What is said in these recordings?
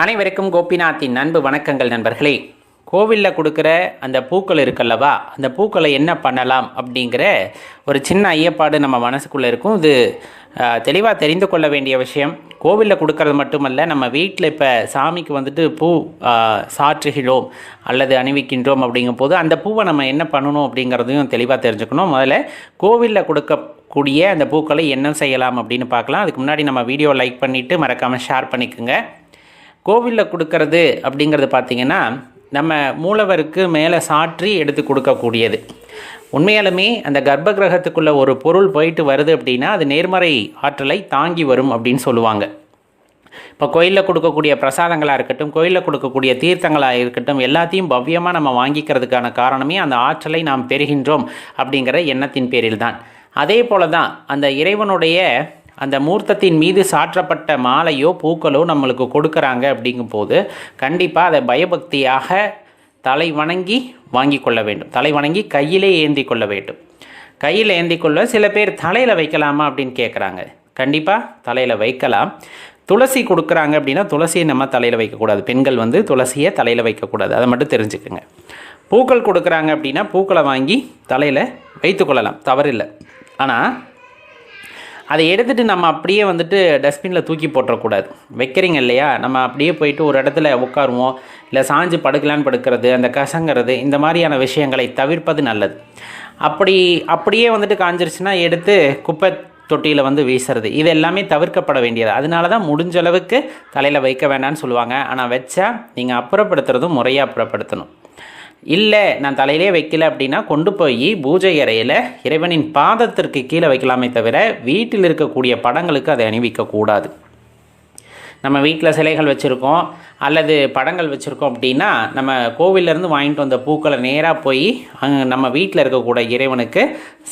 அனைவருக்கும் கோபிநாத்தின் அன்பு வணக்கங்கள் நண்பர்களே. கோவிலில் கொடுக்குற அந்த பூக்கள் இருக்கல்லவா? அந்த பூக்களை என்ன பண்ணலாம் அப்படிங்கிற ஒரு சின்ன ஐயப்பாடு நம்ம மனசுக்குள்ளே இருக்கும். இது தெளிவாக தெரிந்து கொள்ள வேண்டிய விஷயம். கோவிலில் கொடுக்கறது மட்டுமல்ல நம்ம வீட்டில் இப்போ சாமிக்கு வந்துட்டு பூ சாற்றுகிறோம் அல்லது அணிவிக்கின்றோம் அப்படிங்கும் போது அந்த பூவை நம்ம என்ன பண்ணணும் அப்படிங்கிறதையும் தெளிவாக தெரிஞ்சுக்கணும். முதல்ல கோவிலில் கொடுக்கக்கூடிய அந்த பூக்களை என்ன செய்யலாம் அப்படின்னு பார்க்கலாம். அதுக்கு முன்னாடி நம்ம வீடியோ லைக் பண்ணிவிட்டு மறக்காமல் ஷேர் பண்ணிக்கோங்க. கோவிலில் கொடுக்கறது அப்படிங்கிறது பார்த்திங்கன்னா நம்ம மூலவருக்கு மேலே சாற்றி எடுத்து கொடுக்கக்கூடியது. உண்மையாலுமே அந்த கர்ப்ப கிரகத்துக்குள்ளே ஒரு பொருள் போயிட்டு வருது அப்படின்னா அது நேர்மறை ஆற்றலை தாங்கி வரும் அப்படின்னு சொல்லுவாங்க. இப்போ கோயிலில் கொடுக்கக்கூடிய பிரசாதங்களாக இருக்கட்டும் கோயிலில் கொடுக்கக்கூடிய தீர்த்தங்களாக இருக்கட்டும் எல்லாத்தையும் பவ்யமாக நம்ம வாங்கிக்கிறதுக்கான காரணமே அந்த ஆற்றலை நாம் பெறுகின்றோம் அப்படிங்கிற எண்ணத்தின் பேரில் தான் அதே போல தான் அந்த இறைவனுடைய அந்த மூர்த்தத்தின் மீது சாற்றப்பட்ட மாலையோ பூக்களோ நம்மளுக்கு கொடுக்குறாங்க அப்படிங்கும்போது கண்டிப்பாக அதை பயபக்தியாக தலை வணங்கி வாங்கி கொள்ள வேண்டும். தலை வணங்கி கையிலே ஏந்தி கொள்ள வேண்டும். கையில் ஏந்தி கொள்ள சில பேர் தலையில் வைக்கலாமா அப்படின்னு கேட்குறாங்க கண்டிப்பாக தலையில் வைக்கலாம். துளசி கொடுக்குறாங்க அப்படின்னா துளசியை நம்ம தலையில் வைக்கக்கூடாது. பெண்கள் வந்து துளசியை தலையில் வைக்கக்கூடாது. அதை மட்டும் தெரிஞ்சுக்கோங்க. பூக்கள் கொடுக்குறாங்க அப்படின்னா பூக்களை வாங்கி தலையில் வைத்துக்கொள்ளலாம் தவறில்லை. ஆனால் அதை எடுத்துகிட்டு நம்ம அப்படியே வந்துட்டு டஸ்ட்பினில் தூக்கி போட்டுறக்கூடாது. வைக்கிறீங்க இல்லையா? நம்ம அப்படியே போயிட்டு ஒரு இடத்துல உட்காருவோம். இல்லை சாஞ்சு படுக்கலான்னு படுக்கிறது அந்த கசங்கிறது இந்த மாதிரியான விஷயங்களை தவிர்ப்பது நல்லது. அப்படி அப்படியே வந்துட்டு காஞ்சிருச்சுன்னா எடுத்து குப்பை தொட்டியில் வந்து வீசுறது. இது எல்லாமே தவிர்க்கப்பட வேண்டியது. அதனால தான் முடிஞ்ச அளவுக்கு தலையில் வைக்க வேண்டாம்னு சொல்லுவாங்க. ஆனால் வச்சா நீங்கள் அப்புறப்படுத்துறதும் முறையாக அப்புறப்படுத்தணும் இல்லை நான் தலையிலே வைக்கல அப்படின்னா கொண்டு போய் பூஜை அறையில் இறைவனின் பாதத்திற்கு கீழே வைக்கலாமே தவிர வீட்டில் இருக்கக்கூடிய படங்களுக்கு அதை அணிவிக்கக்கூடாது நம்ம வீட்டில் சிலைகள் வச்சுருக்கோம் அல்லது படங்கள் வச்சுருக்கோம் அப்படின்னா நம்ம கோவிலேருந்து வாங்கிட்டு வந்த பூக்களை நேராக போய் அங்கே நம்ம வீட்டில் இருக்கக்கூடிய இறைவனுக்கு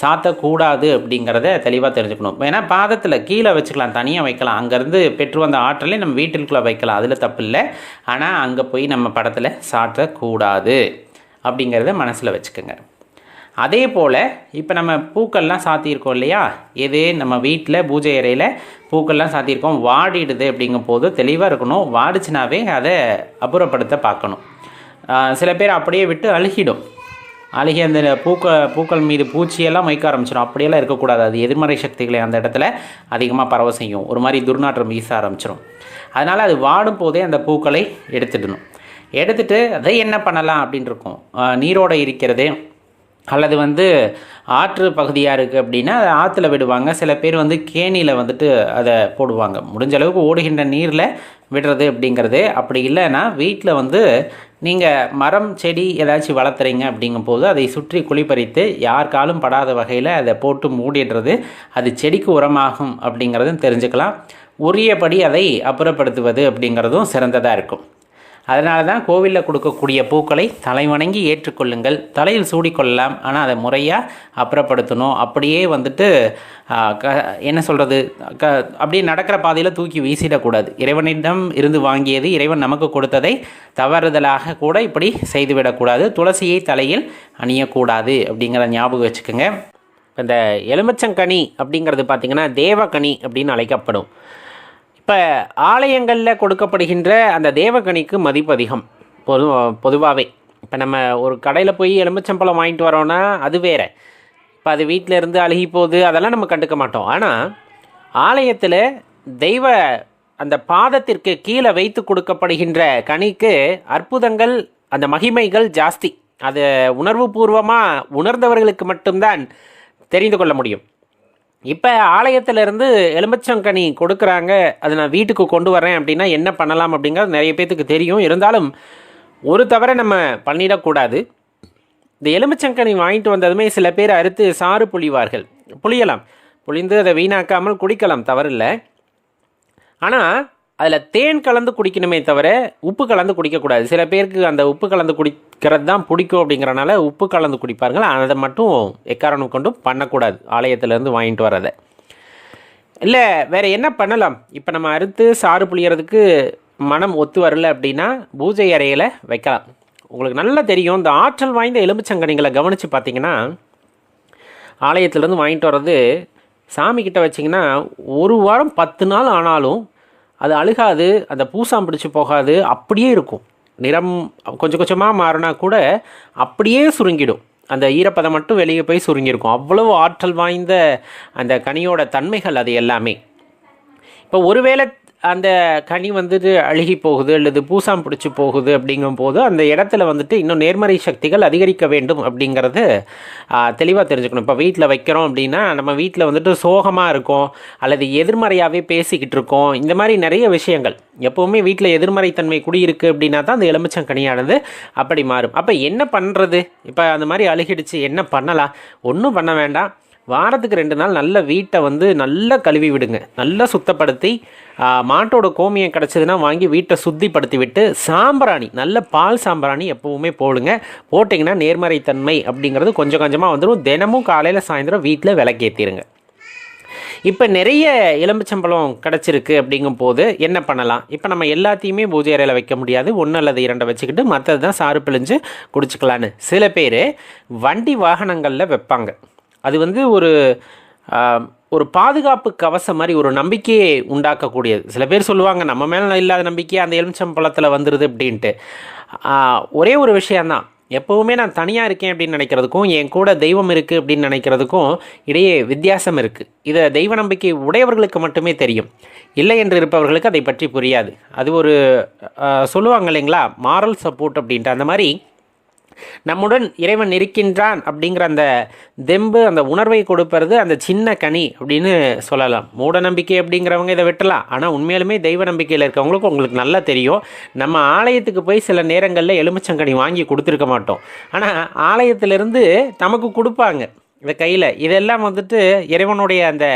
சாத்தக்கூடாது அப்படிங்கிறத தெளிவாக தெரிஞ்சுக்கணும். ஏன்னா பாதத்தில் கீழே வச்சுக்கலாம் தனியாக வைக்கலாம். அங்கேருந்து பெற்று வந்த ஆற்றலை நம்ம வீட்டிற்குள்ளே வைக்கலாம். அதில் தப்பு இல்லை ஆனால் அங்கே போய் நம்ம படத்தில் சாத்தக்கூடாது. அப்படிங்கிறத மனசில் வச்சுக்கோங்க. அதே போல் இப்போ நம்ம பூக்கள்லாம் சாத்தியிருக்கோம் இல்லையா? எது? நம்ம வீட்டில் பூஜை அறையில் பூக்கள்லாம் சாத்தியிருக்கோம். வாடிடுது அப்படிங்கும் போது தெளிவாக இருக்கணும். வாடிச்சுனாவே அதை அப்புறப்படுத்த பார்க்கணும். சில பேர் அப்படியே விட்டு அழுகிடும். அழுகி அந்த பூக்க பூக்கள் மீது பூச்சியெல்லாம் வைக்க ஆரம்பிச்சிடும். அப்படியெல்லாம் இருக்கக்கூடாது. அது எதிர்மறை சக்திகளை அந்த இடத்துல அதிகமாக பரவ செய்யும். ஒரு மாதிரி துர்நாற்றம் வீச ஆரம்பிச்சிடும் அதனால் அது வாடும் போதே அந்த பூக்களை எடுத்துடணும். எடுத்துட்டு அதை என்ன பண்ணலாம் அப்படின்னு இருக்கும் நீரோடு நீரோட இருக்கிறது. அல்லது வந்து ஆற்று பகுதியாக இருக்குது அப்படின்னா அதை ஆற்றுல விடுவாங்க. சில பேர் வந்து கேணியில் வந்துட்டு அதை போடுவாங்க. முடிஞ்ச அளவுக்கு ஓடுகின்ற நீரில் விடுறது அப்படிங்கிறது. அப்படி இல்லைன்னா வீட்டில் வந்து நீங்கள் மரம் செடி ஏதாச்சும் வளர்த்துறீங்க அப்படிங்கும்போது அதை சுற்றி குளிப்பறித்து யார் காலும் படாத வகையில் அதை போட்டு மூடிடுறது அது செடிக்கு உரமாகும் அப்படிங்கிறதும் தெரிஞ்சுக்கலாம். உரியபடி அதை அப்புறப்படுத்துவது அப்படிங்கிறதும் சிறந்ததாக இருக்கும். அதனால தான் கோவிலில் கொடுக்கக்கூடிய பூக்களை தலைவணங்கி ஏற்றுக்கொள்ளுங்கள். தலையில் சூடிக்கொள்ளலாம். ஆனால் அதை முறையாக அப்புறப்படுத்தணும். அப்படியே வந்துட்டு க என்ன சொல்கிறது க அப்படியே நடக்கிற பாதையில் தூக்கி வீசிடக்கூடாது. இறைவனிடம் இருந்து வாங்கியது இறைவன் நமக்கு கொடுத்ததை தவறுதலாக கூட இப்படி செய்துவிடக்கூடாது. துளசியை தலையில் அணியக்கூடாது அப்படிங்கிற ஞாபகம் வச்சுக்கோங்க. இந்த எலுமிச்சங்கனி அப்படிங்கிறது பார்த்திங்கன்னா தேவகனி அப்படின்னு அழைக்கப்படும். இப்போ ஆலயங்களில் கொடுக்கப்படுகின்ற அந்த தேவகனிக்கு மதிப்பு அதிகம் பொது பொதுவாகவே இப்போ நம்ம ஒரு கடையில் போய் எலுமிச்சம்பழம் வாங்கிட்டு வரோன்னா அது வேற. இப்போ அது வீட்டில் இருந்து அழுகி போகுது அதெல்லாம் நம்ம கண்டுக்க மாட்டோம். ஆனால் ஆலயத்தில் தெய்வ அந்த பாதத்திற்கு கீழே வைத்து கொடுக்கப்படுகின்ற கனிக்கு அற்புதங்கள் அந்த மகிமைகள் ஜாஸ்தி. அது உணர்வுபூர்வமாக உணர்ந்தவர்களுக்கு மட்டும்தான் தெரிந்து கொள்ள முடியும். இப்போ ஆலயத்திலிருந்து எலுமிச்சங்கனி கொடுக்குறாங்க. அதை நான் வீட்டுக்கு கொண்டு வரேன் அப்படின்னா என்ன பண்ணலாம் அப்படிங்கிறது நிறைய பேத்துக்கு தெரியும். இருந்தாலும் ஒரு தவிர நம்ம பண்ணிடக்கூடாது. இந்த எலுமிச்சங்கனி வாங்கிட்டு வந்ததுமே சில பேர் அறுத்து சாறு புழிவார்கள். புளியலாம் புளிந்து அதை வீணாக்காமல் குடிக்கலாம் தவறில்லை. ஆனால் அதில் தேன் கலந்து குடிக்கணுமே தவிர உப்பு கலந்து குடிக்கக்கூடாது. சில பேருக்கு அந்த உப்பு கலந்து குடிக்கிறது தான் பிடிக்கும் அப்படிங்கிறனால உப்பு கலந்து குடிப்பார்கள் அதை மட்டும் எக்காரணம் கொண்டும் பண்ணக்கூடாது. ஆலயத்திலேருந்து வாங்கிட்டு வரதை இல்லை வேறு என்ன பண்ணலாம்? இப்போ நம்ம அறுத்து சாறு புளியறதுக்கு மனம் ஒத்து வரல அப்படின்னா பூஜை அறையில் வைக்கலாம். உங்களுக்கு நல்லா தெரியும் இந்த ஆற்றல் வாய்ந்த எலும்புச்சங்கனிகளை கவனித்து பார்த்தீங்கன்னா ஆலயத்திலேருந்து வாங்கிட்டு வர்றது சாமிக்கிட்ட வச்சிங்கன்னா ஒரு வாரம் பத்து நாள் ஆனாலும் அது அழுகாது அந்த பூசாம் பிடிச்சி போகாது அப்படியே இருக்கும். நிறம் கொஞ்சம் கொஞ்சமாக மாறினா கூட அப்படியே சுருங்கிடும். அந்த ஈரப்பதம் மட்டும் வெளியே போய் சுருங்கியிருக்கும். அவ்வளவு ஆற்றல் வாய்ந்த அந்த கனியோட தன்மைகள் அது எல்லாமே. இப்போ ஒருவேளை அந்த கனி வந்துட்டு அழுகி போகுது அல்லது பூசாம் பிடிச்சி போகுது அப்படிங்கும்போது அந்த இடத்துல வந்துட்டு இன்னும் நேர்மறை சக்திகள் அதிகரிக்க வேண்டும் அப்படிங்கிறது தெளிவாக தெரிஞ்சுக்கணும். இப்போ வீட்டில் வைக்கிறோம் அப்படின்னா நம்ம வீட்டில் வந்துட்டு சோகமாக இருக்கோம் அல்லது எதிர்மறையாகவே பேசிக்கிட்டு இருக்கோம். இந்த மாதிரி நிறைய விஷயங்கள். எப்போவுமே வீட்டில் எதிர்மறைத்தன்மை குடியிருக்கு அப்படின்னா தான் அந்த எலுமிச்சம் கனியானது அப்படி மாறும். அப்போ என்ன பண்ணுறது இப்போ அந்த மாதிரி அழுகிடுச்சு என்ன பண்ணலாம்? ஒன்றும் பண்ண வேண்டாம். வாரத்துக்கு ரெண்டு நாள் நல்ல வீட்டை வந்து நல்லா கழுவி விடுங்க. நல்லா சுத்தப்படுத்தி மாட்டோட கோமியம் கிடச்சதுன்னா வாங்கி வீட்டை சுத்திப்படுத்தி விட்டு சாம்பிராணி நல்ல பால் சாம்பிராணி எப்போவுமே போடுங்க. போட்டிங்கன்னா நேர்மறைத்தன்மை அப்படிங்கிறது கொஞ்சம் கொஞ்சமாக வந்துடும் தினமும் காலையில் சாயந்தரம் வீட்டில் விளக்கேற்றிடுங்க இப்போ நிறைய எலுமிச்சம்பழம் கிடச்சிருக்கு அப்படிங்கும் போது என்ன பண்ணலாம்? இப்போ நம்ம எல்லாத்தையுமே பூஜை அறையில் வைக்க முடியாது. ஒன்று அல்லது இரண்டை வச்சுக்கிட்டு மற்றது தான் சாறு பிழிஞ்சு குடிச்சுக்கலான்னு. சில பேர் வண்டி வாகனங்களில் வைப்பாங்க. அது வந்து ஒரு ஒரு பாதுகாப்பு கவசம் மாதிரி ஒரு நம்பிக்கையை உண்டாக்கக்கூடியது. சில பேர் சொல்லுவாங்க நம்ம மேலே இல்லாத நம்பிக்கை அந்த எலுமிச்சம் பழத்தில் வந்துடுது அப்படின்ட்டு. ஒரே ஒரு விஷயந்தான் எப்போவுமே நான் தனியாக இருக்கேன் அப்படின்னு நினைக்கிறதுக்கும் என் கூட தெய்வம் இருக்குது அப்படின்னு நினைக்கிறதுக்கும் இடையே வித்தியாசம் இருக்குது இதை தெய்வ நம்பிக்கை உடையவர்களுக்கு மட்டுமே தெரியும். இல்லை என்று இருப்பவர்களுக்கு அதை பற்றி புரியாது. அது ஒரு சொல்லுவாங்க இல்லைங்களா? மாரல் சப்போர்ட் அப்படின்ட்டு. அந்த மாதிரி நம்முடன் இறைவன் இருக்கின்றான் அப்படிங்கிற அந்த தெம்பு அந்த உணர்வை கொடுப்பது அந்த சின்ன கனி அப்படின்னு சொல்லலாம். மூட நம்பிக்கை அப்படிங்கிறவங்க இதை விட்டலாம். ஆனால் உண்மையிலுமே தெய்வ நம்பிக்கையில் இருக்கவங்களுக்கு உங்களுக்கு நல்லா தெரியும். நம்ம ஆலயத்துக்கு போய் சில நேரங்களில் எலுமிச்சங்கனி வாங்கி கொடுத்துருக்க மாட்டோம். ஆனால் ஆலயத்திலிருந்து நமக்கு கொடுப்பாங்க. இந்த கையில். இதெல்லாம் வந்துட்டு இறைவனுடைய அந்த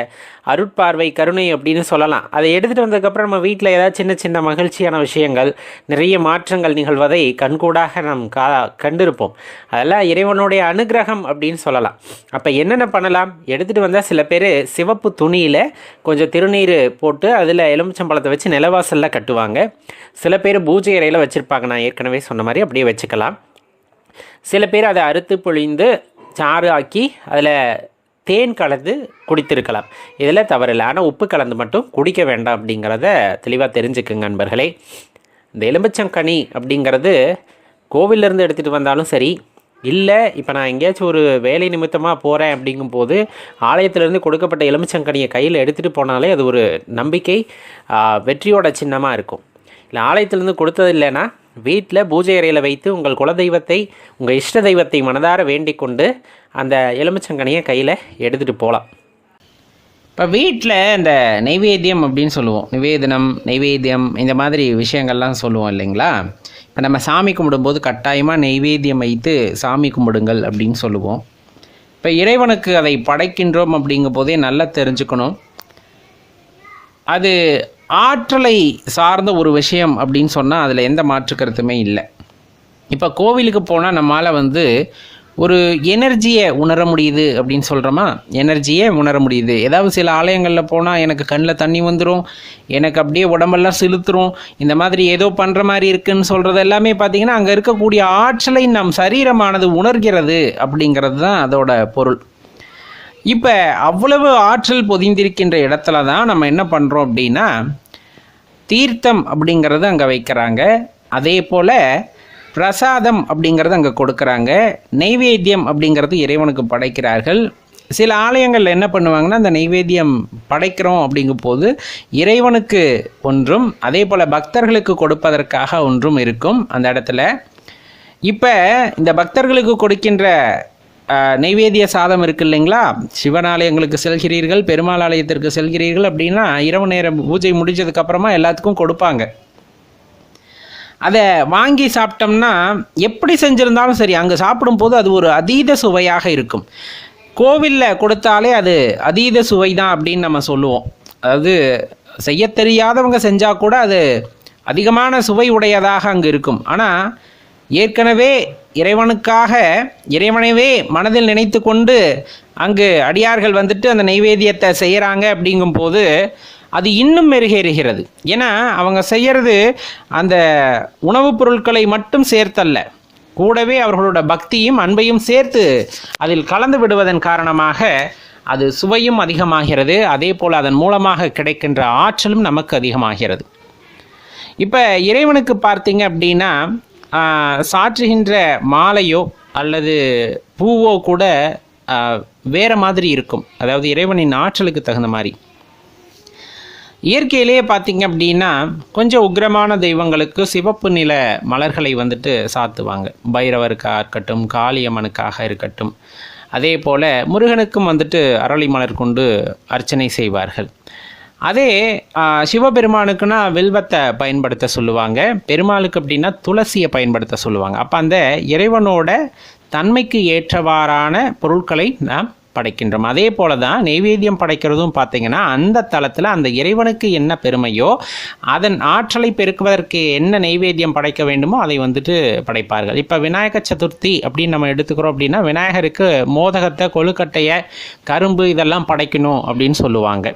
அருட்பார்வை கருணை அப்படின்னு சொல்லலாம். அதை எடுத்துகிட்டு வந்ததுக்கப்புறம் நம்ம வீட்டில் ஏதாவது சின்ன சின்ன மகிழ்ச்சியான விஷயங்கள் நிறைய மாற்றங்கள் நிகழ்வதை கண்கூடாக நாம் கா கண்டிருப்போம். அதெல்லாம் இறைவனுடைய அனுகிரகம் அப்படின்னு சொல்லலாம். அப்போ என்னென்ன பண்ணலாம்? எடுத்துகிட்டு வந்தால் சில பேர் சிவப்பு துணியில் கொஞ்சம் திருநீர் போட்டு அதில் எலுமிச்சம்பழத்தை வச்சு நிலவாசலில் கட்டுவாங்க. சில பேர் பூஜை அறையில் வச்சுருப்பாங்க. நான் ஏற்கனவே சொன்ன மாதிரி அப்படியே வச்சுக்கலாம். சில பேர் அதை அறுத்து பொழிந்து சாறு ஆக்கி அதில் தேன் கலந்து குடித்திருக்கலாம். இதில் தவறில்லை. ஆனால் உப்பு கலந்து மட்டும் குடிக்க வேண்டாம் அப்படிங்கிறத தெளிவாக தெரிஞ்சுக்குங்க நண்பர்களே. இந்த எலுமிச்சங்கனி அப்படிங்கிறது கோவிலிருந்து எடுத்துகிட்டு வந்தாலும் சரி இல்லை இப்போ நான் எங்கேயாச்சும் ஒரு வேலை நிமித்தமாக போகிறேன் அப்படிங்கும்போது ஆலயத்திலேருந்து கொடுக்கப்பட்ட எலுமிச்சங்கனியை கையில் எடுத்துகிட்டு போனாலே அது ஒரு நம்பிக்கை வெற்றியோட சின்னமாக இருக்கும். இல்லை ஆலயத்திலேருந்து கொடுத்தது இல்லைன்னா வீட்டில் பூஜை அறையில் வைத்து உங்கள் குலதெய்வத்தை உங்கள் இஷ்ட தெய்வத்தை மனதார வேண்டிக் கொண்டு அந்த எலுமிச்சங்கனியை கையில் எடுத்துகிட்டு போகலாம் இப்போ வீட்டில் இந்த நைவேத்தியம் அப்படின்னு சொல்லுவோம். நிவேதனம் நைவேத்தியம் இந்த மாதிரி விஷயங்கள்லாம் சொல்லுவோம் இல்லைங்களா? இப்போ நம்ம சாமி கும்பிடும்போது கட்டாயமாக நைவேத்தியம் வைத்து சாமி கும்பிடுங்கள் அப்படின்னு சொல்லுவோம். இப்போ இறைவனுக்கு அதை படைக்கின்றோம் அப்படிங்கும் போதே நல்லா தெரிஞ்சுக்கணும். அது ஆற்றலை சார்ந்த ஒரு விஷயம் அப்படின்னு சொன்னால் அதில் எந்த மாற்று கருத்துமே இல்லை. இப்போ கோவிலுக்கு போனால் நம்மளால் வந்து ஒரு எனர்ஜியை உணர முடியுது அப்படின்னு சொல்கிறோமா எனர்ஜியை உணர முடியுது. ஏதாவது சில ஆலயங்களில் போனால் எனக்கு கண்ணில் தண்ணி வந்துடும் எனக்கு அப்படியே உடம்பெல்லாம் செலுத்துரும் இந்த மாதிரி ஏதோ பண்ணுற மாதிரி இருக்குன்னு சொல்கிறது எல்லாமே பார்த்தீங்கன்னா அங்கே இருக்கக்கூடிய ஆற்றலை நம் சரீரமானது உணர்கிறது அப்படிங்கிறது தான் அதோட பொருள். இப்போ அவ்வளவு ஆற்றல் பொதிந்திருக்கின்ற இடத்துல தான் நம்ம என்ன பண்ணுறோம் அப்படின்னா தீர்த்தம் அப்படிங்கிறது அங்கே வைக்கிறாங்க. அதே போல் பிரசாதம் அப்படிங்கிறது அங்கே கொடுக்குறாங்க. நெய்வேத்தியம் அப்படிங்கிறது இறைவனுக்கு படைக்கிறார்கள். சில ஆலயங்களில் என்ன பண்ணுவாங்கன்னா அந்த நெய்வேத்தியம் படைக்கிறோம் அப்படிங்கும் போது இறைவனுக்கு ஒன்றும் அதே போல் பக்தர்களுக்கு கொடுப்பதற்காக ஒன்றும் இருக்கும் அந்த இடத்துல. இப்போ இந்த பக்தர்களுக்கு கொடுக்கின்ற நெய்வேதிய நைவேத்திய சாதம் இருக்கு இல்லைங்களா? சிவன் ஆலயங்களுக்கு செல்கிறீர்கள் பெருமாள் ஆலயத்திற்கு செல்கிறீர்கள் அப்படின்னா இரவு நேரம் பூஜை முடிஞ்சதுக்கு அப்புறமா எல்லாத்துக்கும் கொடுப்பாங்க. அதை வாங்கி சாப்பிட்டோம்னா எப்படி செஞ்சுருந்தாலும் சரி அங்கே சாப்பிடும்போது அது ஒரு அதீத சுவையாக இருக்கும். கோவிலில் கொடுத்தாலே அது அதீத சுவை தான் அப்படின்னு நம்ம சொல்லுவோம். அதாவது செய்ய தெரியாதவங்க செஞ்சால் கூட அது அதிகமான சுவை உடையதாக அங்கே இருக்கும். ஆனால் ஏற்கனவே இறைவனுக்காக இறைவனைவே மனதில் நினைத்து கொண்டு அங்கு அடியார்கள் வந்துட்டு அந்த நைவேத்தியத்தை செய்கிறாங்க அப்படிங்கும்போது அது இன்னும் மெருகேறுகிறது ஏன்னா அவங்க செய்கிறது அந்த உணவுப் பொருட்களை மட்டும் சேர்த்தல்ல. கூடவே அவர்களோட பக்தியும் அன்பையும் சேர்த்து அதில் கலந்து விடுவதன் காரணமாக அது சுவையும் அதிகமாகிறது. அதே போல் அதன் மூலமாக கிடைக்கின்ற ஆற்றலும் நமக்கு அதிகமாகிறது. இப்போ இறைவனுக்கு பார்த்தீங்க அப்படின்னா சாற்றுகின்ற மாலையோ அல்லது பூவோ கூட வேறு வேற மாதிரி இருக்கும். அதாவது இறைவனின் ஆற்றலுக்கு தகுந்த மாதிரி. இயற்கையிலேயே பார்த்தீங்க அப்படின்னா கொஞ்சம் உக்கிரமான தெய்வங்களுக்கு சிவப்பு நில மலர்களை வந்துட்டு சாத்துவாங்க. பைரவருக்காக இருக்கட்டும் காளியம்மனுக்காக இருக்கட்டும். அதே போல் முருகனுக்கும் வந்துட்டு அரளி மலர் கொண்டு அர்ச்சனை செய்வார்கள். அதே சிவபெருமானுக்குன்னா வில்வத்தை பயன்படுத்த சொல்லுவாங்க. பெருமாளுக்கு அப்படின்னா துளசியை பயன்படுத்த சொல்லுவாங்க. அப்போ அந்த இறைவனோட தன்மைக்கு ஏற்றவாறான பொருட்களை நாம் படைக்கின்றோம். அதே போல தான் நெய்வேத்தியம் படைக்கிறதும் பார்த்தீங்கன்னா அந்த தளத்தில் அந்த இறைவனுக்கு என்ன பெருமையோ அதன் ஆற்றலை பெருக்குவதற்கு என்ன நெய்வேத்தியம் படைக்க வேண்டுமோ அதை வந்துட்டு படைப்பார்கள். இப்போ விநாயக சதுர்த்தி அப்படின்னு நம்ம எடுத்துக்கிறோம் அப்படின்னா விநாயகருக்கு மோதகத்தை கொழுக்கட்டையை கரும்பு இதெல்லாம் படைக்கணும் அப்படின்னு சொல்லுவாங்க.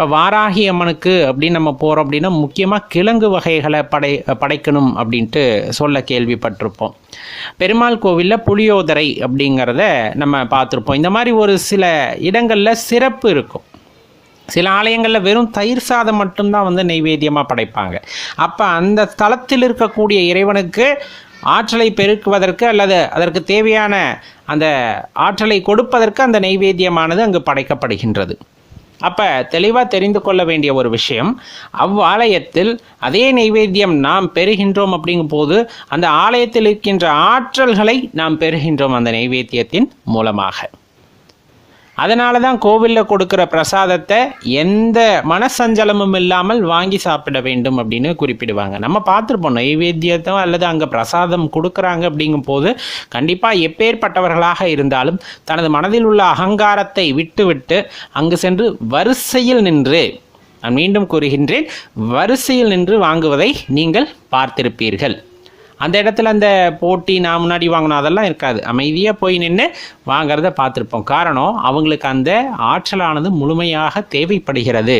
இப்போ வாராகி அம்மனுக்கு அப்படின்னு நம்ம போகிறோம் அப்படின்னா முக்கியமாக கிழங்கு வகைகளை படை படைக்கணும் அப்படின்ட்டு சொல்ல கேள்விப்பட்டிருப்போம். பெருமாள் கோவிலில் புளியோதரை அப்படிங்கிறத நம்ம பார்த்துருப்போம். இந்த மாதிரி ஒரு சில இடங்களில் சிறப்பு இருக்கும். சில ஆலயங்களில் வெறும் தயிர் சாதம் மட்டும்தான் வந்து நெய்வேத்தியமாக படைப்பாங்க. அப்போ அந்த ஸ்தலத்தில் இருக்கக்கூடிய இறைவனுக்கு ஆற்றலை பெருக்குவதற்கு அல்லது அதற்கு தேவையான அந்த ஆற்றலை கொடுப்பதற்கு அந்த நெய்வேத்தியமானது அங்கு படைக்கப்படுகின்றது. அப்போ தெளிவாக தெரிந்து கொள்ள வேண்டிய ஒரு விஷயம் அவ்வாலயத்தில் அதே நைவேத்தியம் நாம் பெறுகின்றோம் அப்படிங்கும் போது அந்த ஆலயத்தில் இருக்கின்ற ஆற்றல்களை நாம் பெறுகின்றோம் அந்த நைவேத்தியத்தின் மூலமாக. அதனால தான் கோவிலில் கொடுக்குற பிரசாதத்தை எந்த மனசஞ்சலமும் இல்லாமல் வாங்கி சாப்பிட வேண்டும் அப்படின்னு குறிப்பிடுவாங்க. நம்ம பார்த்துருப்போம் நைவேத்தியத்தோ அல்லது அங்கே பிரசாதம் கொடுக்குறாங்க அப்படிங்கும் போது கண்டிப்பாக எப்பேற்பட்டவர்களாக இருந்தாலும் தனது மனதில் உள்ள அகங்காரத்தை விட்டுவிட்டு அங்கு சென்று வரிசையில் நின்று நான் மீண்டும் கூறுகின்றேன் வரிசையில் நின்று வாங்குவதை நீங்கள் பார்த்திருப்பீர்கள். அந்த இடத்துல அந்த போட்டி நான் முன்னாடி வாங்கணும் அதெல்லாம் இருக்காது. அமைதியாக போய் நின்று வாங்கிறத பார்த்துருப்போம். காரணம் அவங்களுக்கு அந்த ஆற்றலானது முழுமையாக தேவைப்படுகிறது.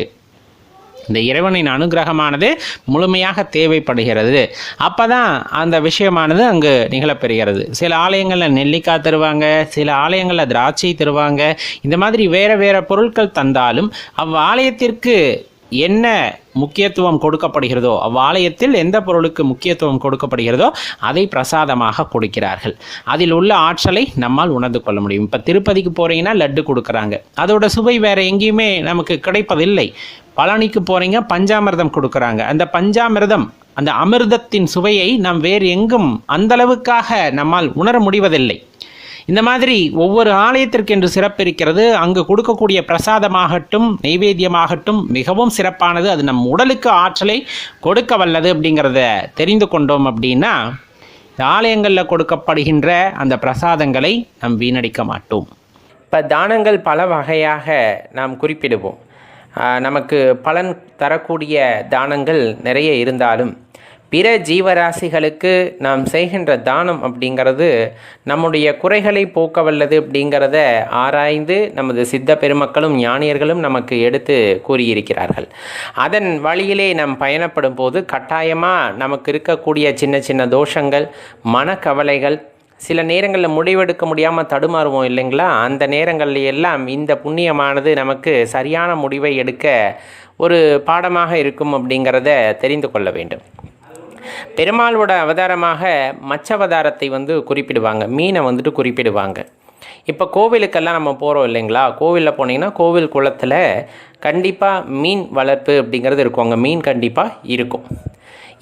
இந்த இறைவனின் அனுகிரகமானது முழுமையாக தேவைப்படுகிறது. அப்போ தான் அந்த விஷயமானது அங்கு நிகழப்பெறுகிறது. சில ஆலயங்களில் நெல்லிக்காய் தருவாங்க சில ஆலயங்களில் திராட்சை தருவாங்க. இந்த மாதிரி வேறு வேறு பொருட்கள் தந்தாலும் அவ்வாலயத்திற்கு என்ன முக்கியத்துவம் கொடுக்கப்படுகிறதோ அவ்வாலயத்தில் எந்த பொருளுக்கு முக்கியத்துவம் கொடுக்கப்படுகிறதோ அதை பிரசாதமாக கொடுக்கிறார்கள். அதில் உள்ள ஆற்றலை நம்மால் உணர்ந்து கொள்ள முடியும். இப்போ திருப்பதிக்கு போகிறீங்கன்னா லட்டு கொடுக்குறாங்க. அதோட சுவை வேறு எங்கேயுமே நமக்கு கிடைப்பதில்லை. பழனிக்கு போகிறீங்க பஞ்சாமிர்தம் கொடுக்குறாங்க. அந்த பஞ்சாமிர்தம் அந்த அமிர்தத்தின் சுவையை நாம் வேறு எங்கும் அந்தளவுக்காக நம்மால் உணர முடிவதில்லை. இந்த மாதிரி ஒவ்வொரு ஆலயத்திற்கென்று சிறப்பு இருக்கிறது அங்கு கொடுக்கக்கூடிய பிரசாதமாகட்டும் நெய்வேத்தியமாகட்டும் மிகவும் சிறப்பானது. அது நம் உடலுக்கு ஆற்றலை கொடுக்க வல்லது அப்படிங்கிறத தெரிந்து கொண்டோம் அப்படின்னா இந்த ஆலயங்களில் கொடுக்கப்படுகின்ற அந்த பிரசாதங்களை நாம் வீணடிக்க மாட்டோம். இப்போ தானங்கள் பல வகையாக நாம் குறிப்பிடுவோம். நமக்கு பலன் தரக்கூடிய தானங்கள் நிறைய இருந்தாலும் பிற ஜீவராசிகளுக்கு நாம் செய்கின்ற தானம் அப்படிங்கிறது நம்முடைய குறைகளை போக்க வல்லது அப்படிங்கிறத ஆராய்ந்து நமது சித்த பெருமக்களும் ஞானியர்களும் நமக்கு எடுத்து கூறியிருக்கிறார்கள். அதன் வழியிலே நாம் பயணப்படும் போது கட்டாயமாக நமக்கு இருக்கக்கூடிய சின்ன சின்ன தோஷங்கள் மனக்கவலைகள் சில நேரங்களில் முடிவெடுக்க முடியாமல் தடுமாறுவோம் இல்லைங்களா? அந்த நேரங்கள்ல எல்லாம் இந்த புண்ணியமானது நமக்கு சரியான முடிவை எடுக்க ஒரு பாடமாக இருக்கும் அப்படிங்கிறத தெரிந்து கொள்ள வேண்டும். பெருமாளோட அவதாரமாக மச்சவதாரத்தை வந்து குறிப்பிடுவாங்க. மீனை வந்துட்டு குறிப்பிடுவாங்க. இப்போ கோவிலுக்கெல்லாம் நம்ம போகிறோம் இல்லைங்களா? கோவிலில் போனீங்கன்னா கோவில் குளத்தில் கண்டிப்பாக மீன் வளர்ப்பு அப்படிங்கிறது இருக்கும். அங்கே மீன் கண்டிப்பாக இருக்கும்.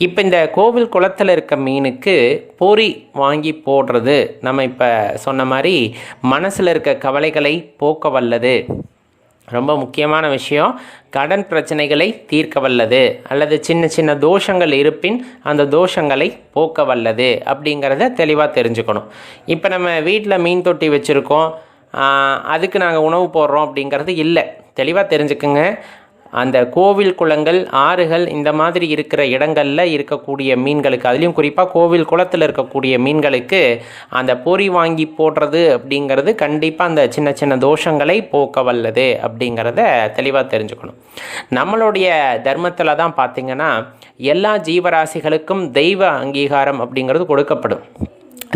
இப்போ இந்த கோவில் குளத்தில் இருக்க மீனுக்கு பொறி வாங்கி போடுறது நம்ம இப்போ சொன்ன மாதிரி மனசில் இருக்க கவலைகளை போக்க வல்லது. ரொம்ப முக்கியமான விஷயம் கடன் பிரச்சனைகளை தீர்க்க வல்லது அல்லது சின்ன சின்ன தோஷங்கள் இருப்பின் அந்த தோஷங்களை போக்க வல்லது அப்படிங்கிறத தெளிவாக தெரிஞ்சுக்கணும். இப்போ நம்ம வீட்டில் மீன் தொட்டி வச்சுருக்கோம் அதுக்கு நாங்கள் உணவு போடுறோம் அப்படிங்கிறது இல்லை. தெளிவாக தெரிஞ்சுக்குங்க. அந்த கோவில் குளங்கள் ஆறுகள் இந்த மாதிரி இருக்கிற இடங்களில் இருக்கக்கூடிய மீன்களுக்கு அதுலேயும் குறிப்பாக கோவில் குளத்தில் இருக்கக்கூடிய மீன்களுக்கு அந்த பொறி வாங்கி போடுறது அப்படிங்கிறது கண்டிப்பாக அந்த சின்ன சின்ன தோஷங்களை போக்க வல்லது அப்படிங்கிறத தெளிவாக தெரிஞ்சுக்கணும். நம்மளுடைய தர்மத்தில் தான் பார்த்திங்கன்னா எல்லா ஜீவராசிகளுக்கும் தெய்வ அங்கீகாரம் அப்படிங்கிறது கொடுக்கப்படும்.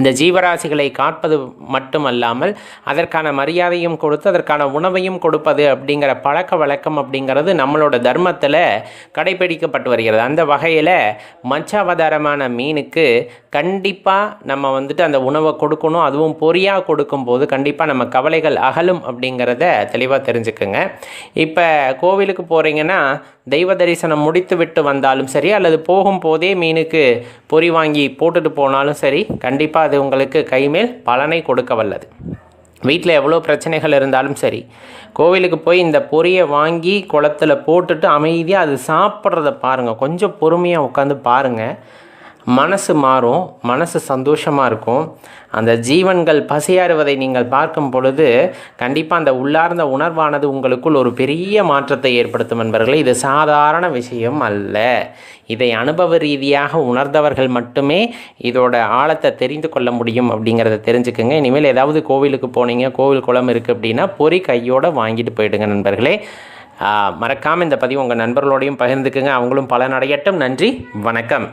இந்த ஜீவராசிகளை காப்பது மட்டுமல்லாமல் அதற்கான மரியாதையும் கொடுத்து அதற்கான உணவையும் கொடுப்பது அப்படிங்கிற பழக்க வழக்கம் அப்படிங்கிறது நம்மளோட தர்மத்தில் கடைபிடிக்கப்பட்டு வருகிறது. அந்த வகையில் மச்சாவதாரமான மீனுக்கு கண்டிப்பாக நம்ம வந்துட்டு அந்த உணவை கொடுக்கணும். அதுவும் பொறியாக கொடுக்கும்போது கண்டிப்பாக நம்ம கவலைகள் அகலும் அப்படிங்கிறத தெளிவாக தெரிஞ்சுக்குங்க. இப்போ கோவிலுக்கு போகிறீங்கன்னா தெய்வ தரிசனம் முடித்து விட்டு வந்தாலும் சரி அல்லது போகும்போதே மீனுக்கு பொறி வாங்கி போட்டுட்டு போனாலும் சரி கண்டிப்பாக அது உங்களுக்கு கைமேல் பலனை கொடுக்க வல்லது. வீட்டில் எவ்வளோ பிரச்சனைகள் இருந்தாலும் சரி கோவிலுக்கு போய் இந்த பொரியை வாங்கி குளத்துல போட்டுட்டு அமைதியாக அது சாப்பிட்றத பாருங்கள் கொஞ்சம் பொறுமையாக உட்காந்து பாருங்கள் மனசு மாறும் மனசு சந்தோஷமாக இருக்கும். அந்த ஜீவன்கள் பசியாறுவதை நீங்கள் பார்க்கும் பொழுது கண்டிப்பாக அந்த உள்ளார்ந்த உணர்வானது உங்களுக்குள் ஒரு பெரிய மாற்றத்தை ஏற்படுத்தும் என்பர்களே இது சாதாரண விஷயம் அல்ல. இதை அனுபவ ரீதியாக உணர்ந்தவர்கள் மட்டுமே இதோட ஆழத்தை தெரிந்து கொள்ள முடியும் அப்படிங்கிறத தெரிஞ்சுக்குங்க. இனிமேல் ஏதாவது கோவிலுக்கு போனீங்க கோவில் குளம் இருக்குது அப்படின்னா பொறி கையோடு வாங்கிட்டு போயிடுங்க நண்பர்களே. மறக்காமல் இந்த பதிவு உங்கள் நண்பர்களோடையும் பகிர்ந்துக்குங்க. அவங்களும் பலனடையட்டும். நன்றி வணக்கம்.